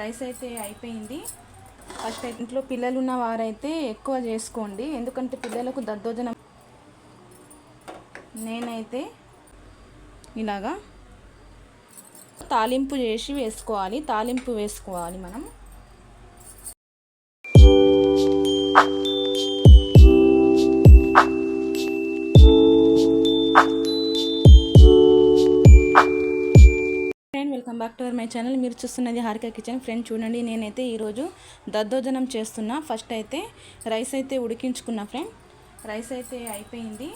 Rice అయితే అయిపోయింది. First ఇంట్లో పిల్లలు ఉన్న వారైతే ఎక్కువ చేసుకోండి. ఎందుకంటే పిల్లలకు దద్దోజనం నేనైతే ఇలాగా తాలింపు చేసి వేసుకోవాలి. తాలింపు వేసుకోవాలి మనం. మై ఛానల్ మీరు చూస్తున్నది హారిక కిచెన్. ఫ్రెండ్ చూడండి నేనైతే ఈరోజు దద్దోజనం చేస్తున్నా. ఫస్ట్ అయితే రైస్ అయితే ఉడికించుకున్నా ఫ్రెండ్. రైస్ అయితే అయిపోయింది.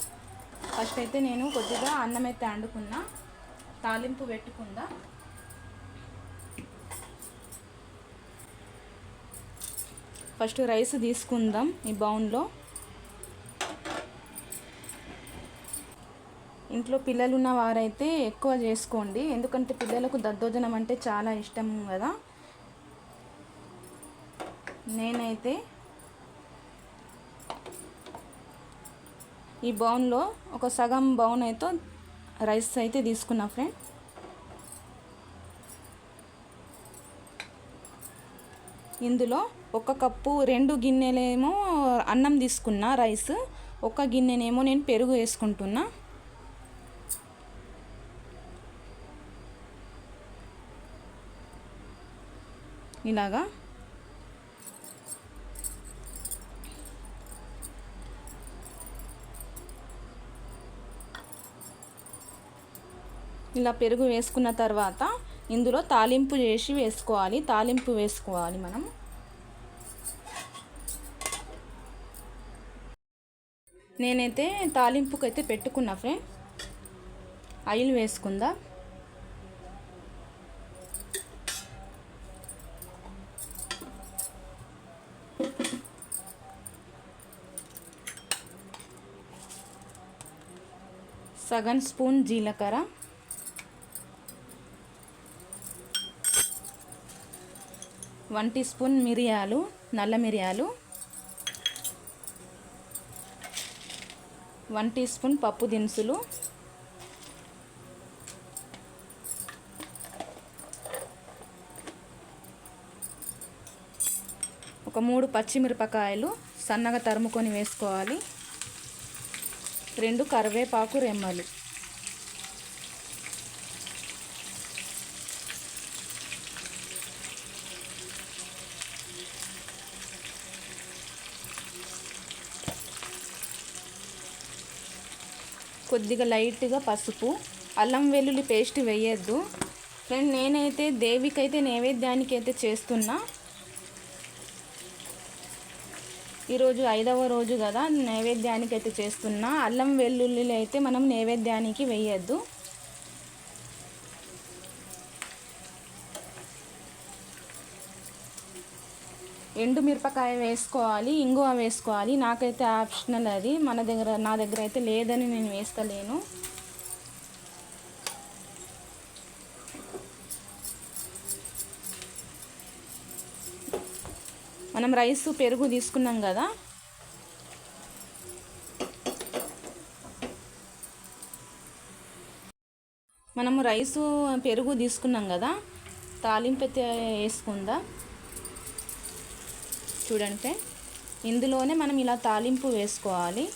ఫస్ట్ అయితే నేను కొద్దిగా అన్నం అయితే వండుకున్నా తాలింపు పెట్టుకుందా. ఫస్ట్ రైస్ తీసుకుందాం ఈ బౌన్లో ఇంట్లో పిల్లలు ఉన్న వారైతే ఎక్కువ చేసుకోండి. ఎందుకంటే పిల్లలకు దద్దోజనం అంటే చాలా ఇష్టం కదా. నేనైతే ఈ బౌన్లో ఒక సగం బౌన్ అయితే రైస్ అయితే తీసుకున్నా ఫ్రెండ్. ఇందులో ఒక కప్పు రెండు గిన్నెలేమో అన్నం తీసుకున్నా రైస్. ఒక గిన్నెనేమో నేను పెరుగు వేసుకుంటున్నా. ఇలాగా. ఇలా పెరుగు వేసుకున్న తర్వాత ఇందులో తాలింపు చేసి వేసుకోవాలి. తాలింపు వేసుకోవాలి మనం. నేనైతే తాలింపుకైతే పెట్టుకున్నా ఫ్రెండ్. ఆయిల్ వేసుకుందా? సగం స్పూన్ జీలకర్ర. వన్ టీ స్పూన్ మిరియాలు నల్ల మిరియాలు. వన్ టీ స్పూన్ పప్పు దినుసులు. ఒక మూడు పచ్చిమిరపకాయలు సన్నగా తరుముకొని వేసుకోవాలి. రెండు కరివేపాకు రెమ్మలు. కొద్దిగా లైట్గా పసుపు అల్లం వెల్లుల్లి పేస్ట్ వేయద్దు. ఫ్రెండ్ నేనైతే దేవికైతే నైవేద్యానికి అయితే చేస్తున్నా ఈరోజు ఐదవ రోజు కదా నైవేద్యానికి అయితే చేస్తున్నా. అల్లం వెల్లుల్లిలు అయితే మనం నైవేద్యానికి వేయద్దు. ఎండు మిరపకాయ వేసుకోవాలి ఇంగువ వేసుకోవాలి. నాకైతే ఆప్షనల్ అది. మన దగ్గర నా దగ్గర అయితే లేదని నేను వేస్తలేను. మనం రైస్ పెరుగు తీసుకున్నాం కదా. మనము రైసు పెరుగు తీసుకున్నాం కదా. తాలింపు అయితే వేసుకుందా. చూడండి ఇందులోనే మనం ఇలా తాలింపు వేసుకోవాలి.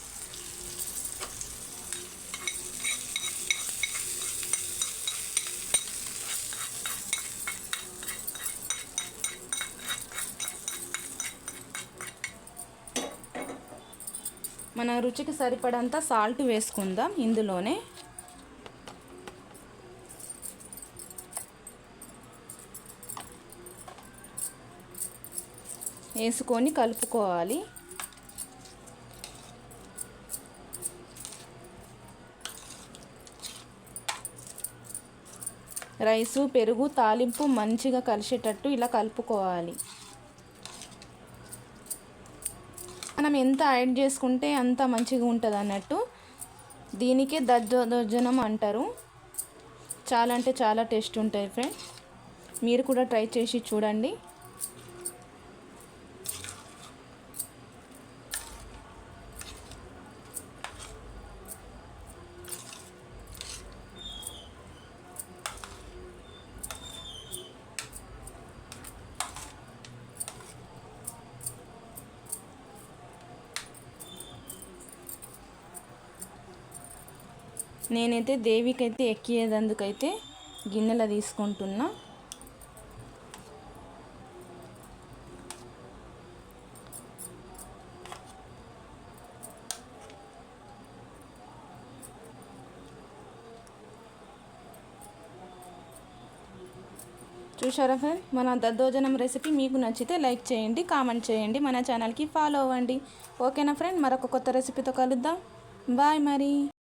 మన రుచికి సరిపడంత సాల్ట్ వేసుకుందాం ఇందులోనే. వేసుకొని కలుపుకోవాలి. రైసు పెరుగు తాలింపు మంచిగా కలిసేటట్టు ఇలా కలుపుకోవాలి. మనం ఎంత యాడ్ చేసుకుంటే అంత మంచిగా ఉంటుంది అన్నట్టు దీనికే దర్జనం అంటారు. చాలా అంటే చాలా టేస్ట్ ఉంటాయి ఫ్రెండ్ మీరు కూడా ట్రై చేసి చూడండి. నేనైతే దేవికైతే ఎక్కియేదందుకైతే గిన్నెలు తీసుకుంటున్నా. చూసారా ఫ్రెండ్? మన దద్దోజనం రెసిపీ మీకు నచ్చితే లైక్ చేయండి కామెంట్ చేయండి మన ఛానల్కి ఫాలో అవ్వండి. ఓకేనా ఫ్రెండ్? మరొక కొత్త రెసిపీతో కలుద్దాం. బాయ్ మరి.